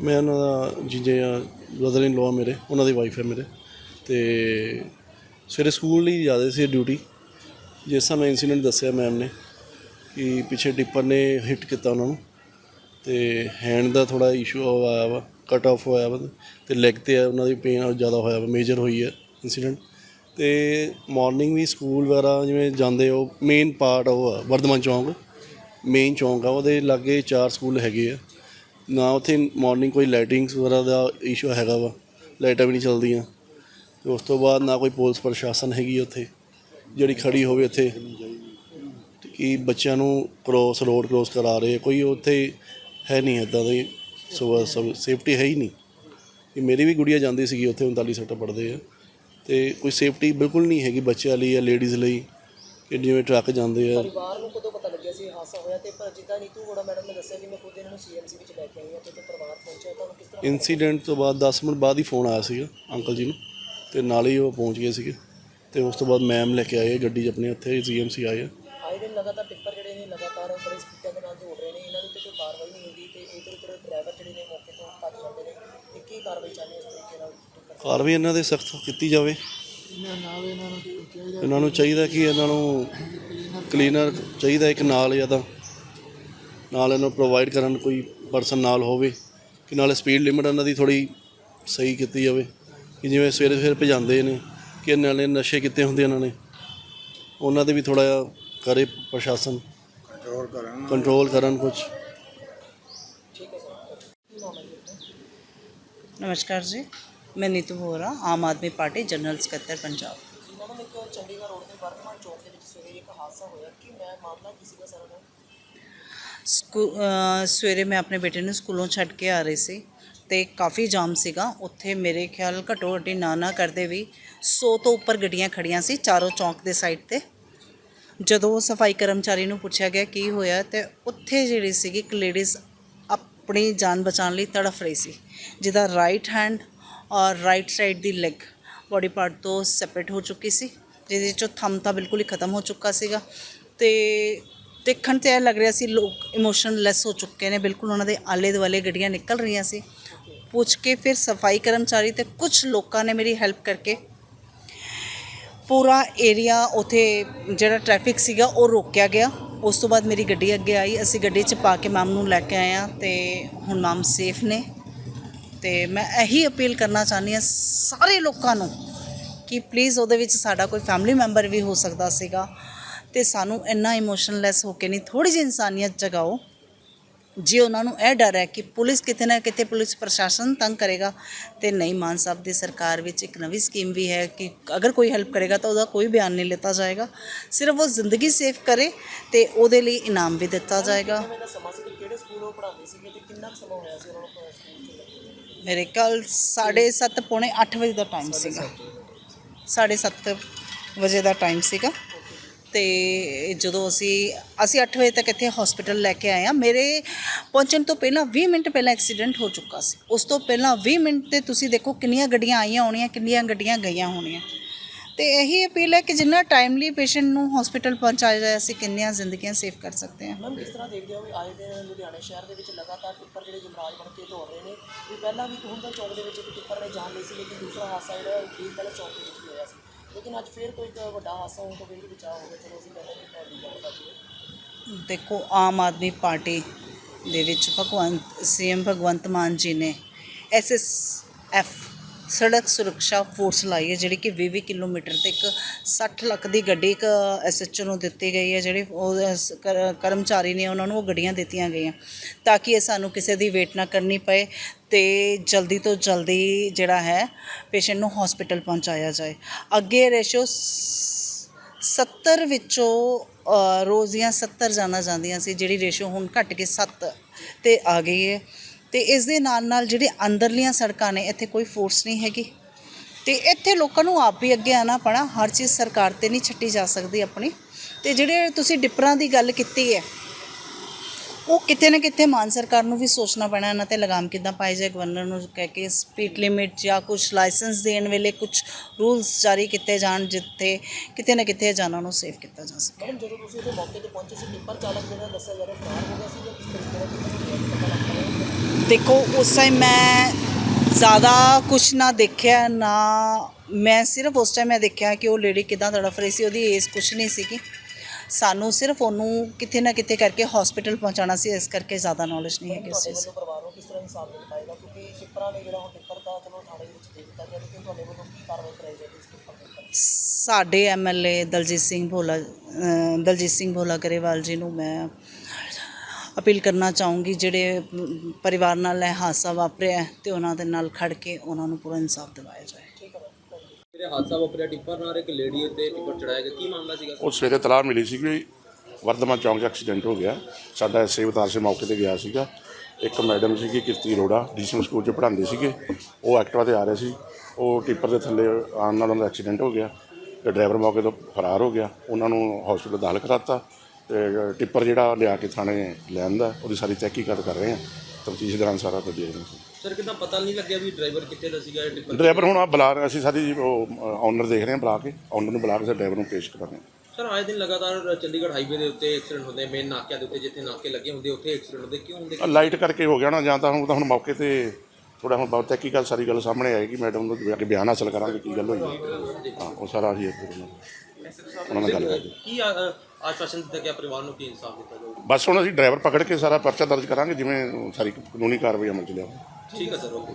ਮੈਂ ਉਹਨਾਂ ਦਾ ਜੀਜੇ ਆ ਬ੍ਰਦਰ ਇਨ ਲਾਅ ਮੇਰੇ, ਉਹਨਾਂ ਦੀ ਵਾਈਫ ਹੈ ਮੇਰੇ ਤੇ ਸਵੇਰੇ ਸਕੂਲ ਲਈ ਜਾਂਦੇ ਸੀ ਡਿਊਟੀ ਜਿਸ ਸਮੇਂ ਇਨਸੀਡੈਂਟ ਦੱਸਿਆ ਮੈਮ ਨੇ ਕਿ ਪਿੱਛੇ ਟਿੱਪਰ ਨੇ ਹਿੱਟ ਕੀਤਾ ਉਹਨਾਂ ਨੂੰ ਤੇ ਹੈਂਡ ਦਾ ਥੋੜਾ ਇਸ਼ੂ ਹੋਇਆ ਵਾ ਕਟ ਆਫ ਹੋਇਆ ਵਾ ਤੇ ਲੈਗ ਤੇ ਆ, ਉਹਨਾਂ ਦੀ ਪੇਨ ਜ਼ਿਆਦਾ ਹੋਇਆ ਵਾ ਮੇਜਰ ਹੋਈ ਹੈ ਇਨਸੀਡੈਂਟ ਤੇ ਮਾਰਨਿੰਗ ਵੀ ਸਕੂਲ ਵਗੈਰਾ ਜਿਵੇਂ ਜਾਂਦੇ ਉਹ ਮੇਨ ਪਾਰਟ ਉਹ ਆ, ਵਰਧਮਾਨ ਚੌਂਕ ਮੇਨ ਚੌਂਕ ਆ, ਉਹਦੇ ਲਾਗੇ ਚਾਰ ਸਕੂਲ ਹੈਗੇ ਆ। ਨਾ ਉੱਥੇ ਮਾਰਨਿੰਗ ਕੋਈ ਲਾਈਟਿੰਗਸ ਵਗੈਰਾ ਦਾ ਇਸ਼ੂ ਹੈਗਾ ਵਾ, ਲਾਈਟਾਂ ਵੀ ਨਹੀਂ ਚੱਲਦੀਆਂ। ਤੇ ਉਸ ਤੋਂ ਬਾਅਦ ਨਾ ਕੋਈ ਪੁਲਿਸ ਪ੍ਰਸ਼ਾਸਨ ਹੈਗੀ ਉੱਥੇ, ਜਿਹੜੀ ਖੜੀ ਹੋਵੇ ਉੱਥੇ। ਕਿ ਬੱਚਿਆਂ ਨੂੰ ਕ੍ਰੋਸ ਰੋਡ ਕ੍ਰੋਸ ਕਰਾ ਰਹੇ ਕੋਈ ਉੱਥੇ ਹੈ ਨਹੀਂ ਇਦਾਂ ਦੀ ਸੋ ਸੇਫਟੀ ਹੈ ਹੀ ਨਹੀਂ। ਕਿ ਮੇਰੀ ਵੀ ਗੁੜੀਆ ਜਾਂਦੀ ਸੀਗੀ ਉੱਥੇ 39 ਸੈਕਟਰ ਪੜ੍ਹਦੇ ਆ। ਤੇ ਕੋਈ ਸੇਫਟੀ ਬਿਲਕੁਲ ਨਹੀਂ ਹੈਗੀ ਬੱਚਿਆਂ ਲਈ ਜਾਂ ਲੇਡੀਜ਼ ਲਈ। ਕਿ ਜਿਵੇਂ ਟਰੱਕ ਜਾਂਦੇ ਆ। ਪਰਿਵਾਰ ਨੂੰ ਕਦੋਂ ਪਤਾ ਲੱਗਿਆ ਸੀ ਇਹ ਹਾਦਸਾ ਹੋਇਆ ਤੇ ਪਰ ਜਿੱਦਾਂ ਨੀਤੂ ਗੋੜਾ ਮੈਡਮ ਨੇ ਦੱਸਿਆ ਕਿ ਮੈਂ ਖੁਦ ਇਹਨਾਂ ਨੂੰ ਸੀਐਮਸੀ ਵਿੱਚ ਲੈ ਕੇ ਆਈ ਹਾਂ ਤੇ ਪਰਿਵਾਰ ਪਹੁੰਚਿਆ। ਤੁਹਾਨੂੰ ਕਿਸ ਤਰ੍ਹਾਂ ਇਨਸੀਡੈਂਟ ਤੋਂ ਬਾਅਦ 10 ਮਿੰਟ ਬਾਅਦ ਹੀ ਫੋਨ ਆਇਆ ਸੀਗਾ ਅੰਕਲ ਜੀ ਨੂੰ ਤੇ ਨਾਲ ਹੀ ਉਹ ਪਹੁੰਚ ਗਏ ਸੀਗੇ ਤੇ ਉਸ ਤੋਂ ਬਾਅਦ ਮੈਮ ਲੈ ਕੇ ਆਏ ਆ ਗੱਡੀ 'ਚ ਆਪਣੇ ਉੱਥੇ ਜੀਐਮਸੀ ਆਏ ਆ। ਆਏ ਦਿਨ ਲਗਾਤਾਰ ਟਿੱਪਰ ਜਿਹੜੇ ਨੇ ਲਗਾਤਾਰ ਬੜੇ ਸਪੀਡਾਂ ਦੇ ਨਾਲ ਦੌੜ ਰਹੇ ਨੇ ਇਹਨਾਂ ਦੇ ਉੱਤੇ ਕੋਈ ਕਾਰਵਾਈ ਨਹੀਂ ਹੁੰਦੀ ਤੇ ਇਧਰ ਉਧਰ ਡਰਾਈਵਰ ਜਿਹੜੇ ਨੇ ਮੌਕੇ ਤੋਂ ਭੱਜ ਜਾਂਦੇ ਨੇ ਤੇ ਕੀ ਕਾਰਵਾਈ ਚਾਹੁੰਦੇ ਇਸ ਤਰੀਕੇ ਨਾਲ? ਕਾਰਵਾਈ ਇਹਨਾਂ ਦੇ ਸਖਤ ਕੀਤੀ ਜਾਵੇ। ਇਹਨਾਂ ਨੂੰ ਚਾਹੀਦਾ ਕਿ ਇਹਨਾਂ ਨੂੰ ਕਲੀਨਰ ਚਾਹੀਦਾ ਇੱਕ ਨਾਲ ਜਾਂ ਤਾਂ ਨਾਲ ਇਹਨਾਂ ਨੂੰ ਪ੍ਰੋਵਾਈਡ ਕਰਨ ਕੋਈ ਪਰਸਨ ਨਾਲ ਹੋਵੇ ਕਿ ਨਾਲੇ ਸਪੀਡ ਲਿਮਟ ਇਹਨਾਂ ਦੀ ਥੋੜੀ ਸਹੀ ਕੀਤੀ ਜਾਵੇ ਕਿ ਜਿਵੇਂ ਸਵੇਰੇ ਸਵੇਰੇ ਭਜਾਉਂਦੇ ਨੇ ਕਿ ਨਾਲੇ ਨਸ਼ੇ ਕੀਤੇ ਹੁੰਦੇ ਇਹਨਾਂ ਨੇ ਉਹਨਾਂ ਤੇ ਵੀ ਥੋੜਾ ਜਿਹਾ ਕਰੇ ਪ੍ਰਸ਼ਾਸਨ। ਕੰਟਰੋਲ ਕਰਨ। ਕੰਟਰੋਲ ਕਰਨ ਕੁਝ? ਨਮਸਕਾਰ ਜੀ ਮੈਂ ਨੀਤੂ ਵੋਰਾ ਆਮ ਆਦਮੀ ਪਾਰਟੀ ਜਨਰਲ ਸਕੱਤਰ ਪੰਜਾਬ ਇਹਨਾਂ ਨੂੰ ਇੱਕ ਚੰਡੀਗੜ੍ਹ ਰੋਡ ਤੇ ਵਰਤਮਾਨ ਚੌਕ ਦੇ ਵਿੱਚ ਸਵੇਰੇ ਇੱਕ ਹਾਦਸਾ ਹੋਇਆ। ਕਿ ਮੈਂ ਮਾਮਲਾ ਕੀ ਸੀਗਾ ਸਾਰਾ ਦਾ? ਸਕੂ ਅ, ਸਵੇਰੇ ਮੈਂ ਆਪਣੇ ਬੇਟੇ ਨੂੰ ਸਕੂਲੋਂ ਛੱਡ ਕੇ ਆ ਰਹੀ ਸੀ ਤੇ ਕਾਫੀ ਜਾਮ ਸੀਗਾ। ਉੱਥੇ ਮੇਰੇ ਖਿਆਲ ਘੱਟੋ ਘੱਟੀ ਨਾ ਨਾ ਕਰਦੇ ਵੀ 100 ਤੋਂ ਉੱਪਰ ਗੱਡੀਆਂ ਖੜੀਆਂ ਸੀ ਚਾਰੋਂ ਚੌਂਕ ਦੇ ਸਾਈਡ ਤੇ। ਜਦੋਂ ਸਫ਼ਾਈ ਕਰਮਚਾਰੀ ਨੂੰ ਪੁੱਛਿਆ ਗਿਆ ਕੀ ਹੋਇਆ ਤੇ ਉੱਥੇ ਜਿਹੜੀ ਸੀਗੀ ਇੱਕ ਲੇਡੀਜ਼ ਆਪਣੀ ਜਾਨ ਬਚਾਉਣ ਲਈ ਤੜਫ ਰਹੀ ਸੀ ਜਿਹਦਾ ਰਾਈਟ ਹੈਂਡ ਔਰ ਰਾਈਟ ਸਾਈਡ ਦੀ ਲੈਗ ਬੋਡੀ ਪਾਰਟ ਤੋਂ ਸੈਪਰੇਟ ਹੋ ਚੁੱਕੀ ਸੀ। ਜਿਹਦੇ ਚੋਂ ਥੰਮ ਤਾਂ ਬਿਲਕੁਲ ਹੀ ਖਤਮ ਹੋ ਚੁੱਕਾ ਸੀਗਾ। ਤੇ ਦੇਖਣ ਤੇ ਇਹ ਲੱਗ ਰਿਹਾ ਸੀ ਲੋਕ ਇਮੋਸ਼ਨਲੈਸ ਹੋ ਚੁੱਕੇ ਨੇ, ਬਿਲਕੁਲ ਉਹਨਾਂ ਦੇ ਆਲੇ ਦੁਆਲੇ ਗੱਡੀਆਂ ਨਿਕਲ ਰਹੀਆਂ ਸੀ। ਪੁੱਛ ਕੇ ਫਿਰ ਸਫ਼ਾਈ ਕਰਮਚਾਰੀ ਤੇ ਕੁਝ ਲੋਕਾਂ ਨੇ ਮੇਰੀ ਹੈਲਪ ਕਰਕੇ ਪੂਰਾ ਏਰੀਆ ਉਥੇ ਜਿਹੜਾ ਟ੍ਰੈਫਿਕ ਸੀਗਾ ਉਹ ਰੋਕਿਆ ਗਿਆ। ਉਸ ਤੋਂ ਬਾਅਦ ਮੇਰੀ ਗੱਡੀ ਅੱਗੇ ਆਈ। ਅਸੀਂ ਗੱਡੀ 'ਚ ਪਾ ਕੇ ਮੈਮ ਨੂੰ ਲੈ ਕੇ ਆਏ ਹਾਂ ਤੇ ਹੁਣ ਮੈਮ ਸੇਫ ਨੇ। ਤੇ ਮੈਂ ਇਹੀ ਅਪੀਲ ਕਰਨਾ ਚਾਹੁੰਦੀ ਹਾਂ ਸਾਰੇ ਲੋਕਾਂ ਨੂੰ ਕਿ ਪਲੀਜ਼ ਉਹਦੇ ਵਿੱਚ ਸਾਡਾ ਕੋਈ ਫੈਮਿਲੀ ਮੈਂਬਰ ਵੀ ਹੋ ਸਕਦਾ ਸੀਗਾ ਤੇ ਸਾਨੂੰ ਇੰਨਾ ਇਮੋਸ਼ਨਲੈਸ ਹੋ ਕੇ ਨਹੀਂ ਥੋੜੀ ਜਿਹੀ ਇਨਸਾਨੀਅਤ ਜਗਾਓ। ਜੇ ਉਹਨਾਂ ਨੂੰ ਇਹ ਡਰ ਹੈ ਕਿ ਪੁਲਿਸ ਕਿਤੇ ਨਾ ਕਿਤੇ ਪੁਲਿਸ ਪ੍ਰਸ਼ਾਸਨ ਤੰਗ ਕਰੇਗਾ ਤੇ ਨਹੀਂ, ਮਾਨ ਸਾਹਿਬ ਦੀ ਸਰਕਾਰ ਵਿੱਚ ਇੱਕ ਨਵੀਂ ਸਕੀਮ ਵੀ ਹੈ ਕਿ ਅਗਰ ਕੋਈ ਹੈਲਪ ਕਰੇਗਾ ਤਾਂ ਉਹਦਾ ਕੋਈ ਬਿਆਨ ਨਹੀਂ ਲਿੱਤਾ ਜਾਏਗਾ। ਸਿਰਫ ਉਹ ਜ਼ਿੰਦਗੀ ਸੇਵ ਕਰੇ ਤੇ ਉਹਦੇ ਲਈ ਇਨਾਮ ਵੀ ਦਿੱਤਾ ਜਾਏਗਾ। ਸਮੇਂ ਦਾ ਸਮਾਂ ਸੀ ਮੇਰੇ ਕੱਲ 7:30 ਪੌਣੇ 8 ਵਜੇ ਦਾ ਟਾਈਮ ਸੀਗਾ। 7:30 ਵਜੇ ਦਾ ਟਾਈਮ ਸੀਗਾ। ਤੇ ਜਦੋਂ ਅਸੀਂ ਅਸੀਂ 8 ਵਜੇ ਤੱਕ ਇੱਥੇ ਹਸਪੀਟਲ ਲੈ ਕੇ ਆਏ ਆ ਮੇਰੇ ਪਹੁੰਚਣ ਤੋਂ ਪਹਿਲਾਂ 20 ਮਿੰਟ ਪਹਿਲਾਂ ਐਕਸੀਡੈਂਟ ਹੋ ਚੁੱਕਾ ਸੀ। ਉਸ ਤੋਂ ਪਹਿਲਾਂ 20 ਮਿੰਟ ਤੇ ਤੁਸੀਂ ਦੇਖੋ ਕਿੰਨੀਆਂ ਗੱਡੀਆਂ ਆਈਆਂ ਹੋਣੀਆਂ, ਕਿੰਨੀਆਂ ਗੱਡੀਆਂ ਗਈਆਂ ਹੋਣੀਆਂ। ਤੇ ਇਹੀ ਅਪੀਲ ਹੈ ਕਿ ਜਿੰਨਾ ਟਾਈਮਲੀ ਪੇਸ਼ੈਂਟ ਨੂੰ ਹਸਪੀਟਲ ਪਹੁੰਚਾਇਆ ਜਾਏ ਅਸੀਂ ਕਿੰਨੀਆਂ ਜ਼ਿੰਦਗੀਆਂ ਸੇਵ ਕਰ ਸਕਦੇ ਹਾਂ। ਮੈਮ ਕਿਸ ਤਰ੍ਹਾਂ ਦੇਖਦੇ ਹੋ ਵੀ ਆਏ ਦਿਨ ਲੁਧਿਆਣਾ ਸ਼ਹਿਰ ਦੇ ਵਿੱਚ ਲਗਾਤਾਰ ਟਿੱਪਰ ਜਿਹੜੇ ਜਮਰਾਜ ਬਣ ਕੇ ਦੌੜ ਰਹੇ ਨੇ ਵੀ ਪਹਿਲਾਂ ਵੀ ਹੁੰਦਾ ਚੌਕ ਦੇ ਵਿੱਚ ਇੱਕ ਟਿੱਪਰ ਨੇ ਜਾਨ ਲਈ ਸੀ ਲੇਕਿਨ ਦੂਸਰਾ ਹਾਦਸਾ ਜਿਹੜਾ ਵੀਰ ਪਹਿਲੇ ਚੌਕ ਦੇ ਵਿੱਚ ਵੀ ਹੋਇਆ ਸੀ। ਲੇਕਿਨ ਅੱਜ ਫੇਰ ਕੋਈ ਇੱਕ ਵੱਡਾ ਹਾਦਸਾ ਹੋਣ ਤੋਂ ਫਿਰ ਵੀ ਬਚਾਅ ਹੋ ਗਿਆ ਚਲੋ ਅਸੀਂ ਕਹਿੰਦੇ ਕਿ ਤੁਹਾਡੀ ਗੱਲ ਹੈ ਦੇਖੋ ਆਮ ਆਦਮੀ ਪਾਰਟੀ ਦੇ ਵਿੱਚ ਭਗਵੰਤ ਸੀਐਮ ਭਗਵੰਤ ਮਾਨ ਜੀ ਨੇ ਐਸਐਸਐਫ ਸੜਕ ਸੁਰੱਖਿਆ ਫੋਰਸ ਲਾਈ ਹੈ, ਜਿਹੜੀ ਕਿ 20 ਕਿਲੋਮੀਟਰ ਤੇ ਇੱਕ 60 ਲੱਖ ਦੀ ਗੱਡੀ ਇੱਕ ਐਸਐਚਓ ਨੂੰ ਦਿੱਤੀ ਗਈ ਹੈ, ਜਿਹੜੇ ਉਹ ਕਰ- ਕਰਮਚਾਰੀ ਨੇ ਉਹਨਾਂ ਨੂੰ ਉਹ ਗੱਡੀਆਂ ਦਿੱਤੀਆਂ ਗਈਆਂ ਤਾਂ ਕਿ ਇਹ ਸਾਨੂੰ ਕਿਸੇ ਦੀ ਵੇਟ ਨਾ ਕਰਨੀ ਪਏ ਤੇ ਜਲਦੀ ਤੋਂ ਜਲਦੀ ਜਿਹੜਾ ਹੈ ਪੇਸ਼ੈਂਟ ਨੂੰ ਹਸਪੀਟਲ ਪਹੁੰਚਾਇਆ ਜਾਏ। ਅੱਗੇ ਰੇਸ਼ੋ 70 ਵਿੱਚੋਂ ਰੋਜ਼ ਦੀਆਂ 70 ਜਾਣਾ ਜਾਂਦੀਆਂ ਸੀ, ਜਿਹੜੀ ਰੇਸ਼ੋ ਹੁਣ ਘਟ ਕੇ 7 ਤੇ ਆ ਗਈ ਹੈ। ਤੇ ਇਸ ਦੇ ਨਾਲ ਨਾਲ ਜਿਹੜੇ ਅੰਦਰਲੀਆਂ ਸੜਕਾਂ ਨੇ, ਇੱਥੇ ਕੋਈ ਫੋਰਸ ਨਹੀਂ ਹੈਗੀ। ਤੇ ਇੱਥੇ ਲੋਕਾਂ ਨੂੰ ਆਪ ਵੀ ਅੱਗੇ ਆਣਾ ਪੈਣਾ, ਹਰ ਚੀਜ਼ ਸਰਕਾਰ ਤੇ ਨਹੀਂ ਛੱਡੀ ਜਾ ਸਕਦੀ ਆਪਣੀ। ਤੇ ਜਿਹੜੇ ਤੁਸੀਂ ਡਿਪਰਾਂ ਦੀ ਗੱਲ ਕੀਤੀ ਹੈ, ਉਹ ਕਿਤੇ ਨਾ ਕਿਤੇ ਮਾਨ ਸਰਕਾਰ ਨੂੰ ਵੀ ਸੋਚਣਾ ਪੈਣਾ, ਇਹਨਾਂ ਤੇ ਲਗਾਮ ਕਿੱਦਾਂ ਪਾਈ ਜਾਏ ਗਵਰਨਰ ਨੂੰ ਕਹਿ ਕੇ ਸਪੀਡ ਲਿਮਿਟ ਜਾਂ ਕੁਝ ਲਾਇਸੈਂਸ ਦੇਣ ਵੇਲੇ ਕੁਝ ਰੂਲਸ ਜਾਰੀ ਕੀਤੇ ਜਾਣ, ਜਿੱਥੇ ਕਿਤੇ ਨਾ ਕਿਤੇ ਜਾਨਾਂ ਨੂੰ ਸੇਫ ਕੀਤਾ ਜਾ ਸਕੇ। ਜਦੋਂ ਤੁਸੀਂ ਉਹਦੇ ਮੌਕੇ ਤੇ ਪਹੁੰਚੇ ਸੀ ਟਿੱਪਰ ਚਾਲਕ ਜਿਹੜਾ ਦੱਸਿਆ ਜਾ ਰਿਹਾ, ਫਰਾਰ ਹੋ ਗਿਆ ਸੀ ਜਾਂ ਕਿਸ ਤਰੀਕੇ ਨਾਲ ਦੇਖੋ ਉਸ ਟਾਈਮ ਮੈਂ ਜ਼ਿਆਦਾ ਕੁਝ ਨਾ ਦੇਖਿਆ ਨਾ ਮੈਂ ਸਿਰਫ ਉਸ ਟਾਈਮ ਮੈਂ ਦੇਖਿਆ ਕਿ ਉਹ ਲੇਡੀ ਕਿਦਾਂ ਤੜਫ ਰਹੀ ਸੀ ਉਹਦੀ ਏਜ ਕੁਝ ਨਹੀਂ ਸੀਗੀ। ਸਾਨੂੰ ਸਿਰਫ ਉਹਨੂੰ ਕਿਤੇ ਨਾ ਕਿਤੇ ਕਰਕੇ ਹਸਪੀਟਲ ਪਹੁੰਚਾਉਣਾ ਸੀ ਇਸ ਕਰਕੇ ਜ਼ਿਆਦਾ ਨੌਲੇਜ ਨਹੀਂ ਹੈ ਕਿਸ ਚੀਜ਼ ਪਰਿਵਾਰ ਨੂੰ ਕਿਸ ਤਰ੍ਹਾਂ ਇਨਸਾਫ ਮਿਲ ਪਾਏਗਾ? ਕਿਉਂਕਿ ਟਿੱਪਰਾਂ ਨੇ ਜਿਹੜਾ ਹੁਣ ਟਿੱਪਰ ਦਾ ਚਲੋ ਥਾਣੇ ਦੇ ਵਿੱਚ ਦੇ ਦਿੱਤਾ ਗਿਆ ਲੇਕਿਨ ਤੁਹਾਡੇ ਵੱਲੋਂ ਕੀ ਕਾਰਵਾਈ ਕਰਾਈ ਜਾਏਗੀ ਇਸ ਟਿੱਪਰ ਦੇ ਉੱਪਰ? ਸਾਡੇ ਐਮਐਲਏ ਦਲਜੀਤ ਸਿੰਘ ਭੋਲਾ ਦਲਜੀਤ ਸਿੰਘ ਭੋਲਾ ਗਰੇਵਾਲ ਜੀ ਨੂੰ ਮੈਂ ਅਪੀਲ ਕਰਨਾ ਚਾਹੂੰਗੀ ਜਿਹੜੇ ਪਰਿਵਾਰ ਨਾਲ ਇਹ ਹਾਦਸਾ ਵਾਪਰਿਆ ਹੈ ਤੇ ਉਹਨਾਂ ਦੇ ਨਾਲ ਖੜ ਕੇ ਉਹਨਾਂ ਨੂੰ ਪੂਰਾ ਇਨਸਾਫ ਦਿਵਾਇਆ ਜਾਏ। ਜਿਹੜੇ ਹਾਦਸਾ ਵਾਪਰਿਆ ਟਿੱਪਰ ਨਾਲ ਇੱਕ ਲੇਡੀ ਉੱਤੇ ਟਿੱਪਰ ਚੜਾਇਆ ਗਿਆ ਕੀ ਮਾਮਲਾ ਸੀਗਾ? ਉਹ ਸਵੇਰੇ ਤਲਾਹ ਮਿਲੀ ਸੀ ਕਿ ਵਰਧਮਾਨ ਚੌਂਕ 'ਚ ਐਕਸੀਡੈਂਟ ਹੋ ਗਿਆ। ਸਾਡਾ ਐਸਏ ਅਵਤਾਰ ਸਿੰਘ ਮੌਕੇ ਤੇ ਗਿਆ ਸੀਗਾ। ਇੱਕ ਮੈਡਮ ਸੀਗੀ ਕਿਰਤੀ ਅਰੋੜਾ ਡੀਸੀਐਮ ਸਕੂਲ 'ਚ ਪੜ੍ਹਾਉਂਦੇ ਸੀਗੇ। ਉਹ ਐਕਟਿਵਾ ਤੇ ਆ ਰਹੇ ਸੀ। ਉਹ ਟਿੱਪਰ ਦੇ ਥੱਲੇ ਆਉਣ ਨਾਲ ਉਹਨਾਂ ਦਾ ਐਕਸੀਡੈਂਟ ਹੋ ਗਿਆ। ਤੇ ਡਰਾਈਵਰ ਮੌਕੇ ਤੋਂ ਫਰਾਰ ਹੋ ਗਿਆ। ਉਹਨਾਂ ਨੂੰ ਹਸਪੀਟਲ ਦਾਖਲ ਕਰਾਤਾ। ਟਿੱਪਰ ਜਿਹੜਾ ਲਿਆ ਕੇ ਥਾਣੇ ਲੈਂਦਾ ਉਹਦੀ ਸਾਰੀ ਤਹਿਕੀਕਾਤ ਕਰ ਰਹੇ ਆ। ਤਫਤੀਸ਼ ਦੌਰਾਨ ਸਾਰਾ ਕੁਝ ਦੇਖ ਰਹੇ ਹਾਂ ਸਰ ਕਿਦਾਂ ਪਤਾ ਨਹੀਂ ਲੱਗਿਆ ਵੀ ਡਰਾਈਵਰ ਕਿੱਥੇ ਦਾ ਸੀਗਾ ਇਹ ਟਿੱਪਰ? ਡਰਾਈਵਰ ਹੁਣ ਆ ਬੁਲਾ ਰਹੇ ਅਸੀਂ ਸਾਰੀ ਉਹ ਓਨਰ ਦੇਖ ਰਹੇ ਹਾਂ ਬੁਲਾ ਕੇ ਓਨਰ ਨੂੰ ਬੁਲਾ ਕੇ ਡਰਾਈਵਰ ਨੂੰ ਪੇਸ਼ ਕਰਾਂਗੇ ਸਰ ਆਏ ਦਿਨ ਲਗਾਤਾਰ ਚੰਡੀਗੜ੍ਹ ਹਾਈਵੇ ਦੇ ਉੱਤੇ ਐਕਸੀਡੈਂਟ ਹੁੰਦੇ ਮੇਨ ਨਾਕਿਆਂ ਦੇ ਉੱਤੇ ਜਿੱਥੇ ਨਾਕੇ ਲੱਗੇ ਹੁੰਦੇ ਉੱਥੇ ਐਕਸੀਡੈਂਟ ਹੁੰਦੇ ਕਿਉਂ ਹੁੰਦੇ? ਲਾਈਟ ਕਰਕੇ ਹੋ ਗਿਆ ਨਾ ਜਾਂ ਤਾਂ ਹੁਣ ਤਾਂ ਹੁਣ ਮੌਕੇ ਤੇ ਥੋੜਾ ਹੁਣ ਬਹੁਤ ਤਹਿਕੀਕਤ ਸਾਰੀ ਗੱਲ ਸਾਹਮਣੇ ਆਏਗੀ ਮੈਡਮ ਨੂੰ ਜਾ ਕੇ ਬਿਆਨ ਹਾਸਲ ਕਰਾਂਗੇ ਕੀ ਗੱਲ ਹੋਈ। ਹਾਂ ਉਹ ਸਾਰਾ ਅਸੀਂ ਇੱਥੇ ਉਹਨਾਂ ਨਾਲ ਗੱਲ ਕਰਾਂਗੇ ਕੀ ਆ- ਅ, ਆਸ਼ਵਾਸਨ ਦਿੱਤਾ ਗਿਆ ਪਰਿਵਾਰ ਨੂੰ ਕੀ ਇਨਸਾਫ ਦਿੱਤਾ ਜਾਊਗਾ ਬਸ ਹੁਣ ਅਸੀਂ ਡਰਾਈਵਰ ਪਕੜ ਕੇ ਸਾਰਾ ਪਰਚਾ ਦਰਜ ਕਰਾਂਗੇ ਜਿਵੇਂ ਸਾਰੀ ਕਾਨੂੰਨੀ ਕਾਰਵਾਈ ਅਮਲ ਚ ਲਿਆਵਾਂਗੇ ਠੀਕ ਹੈ ਸਰ ਓਕੇ।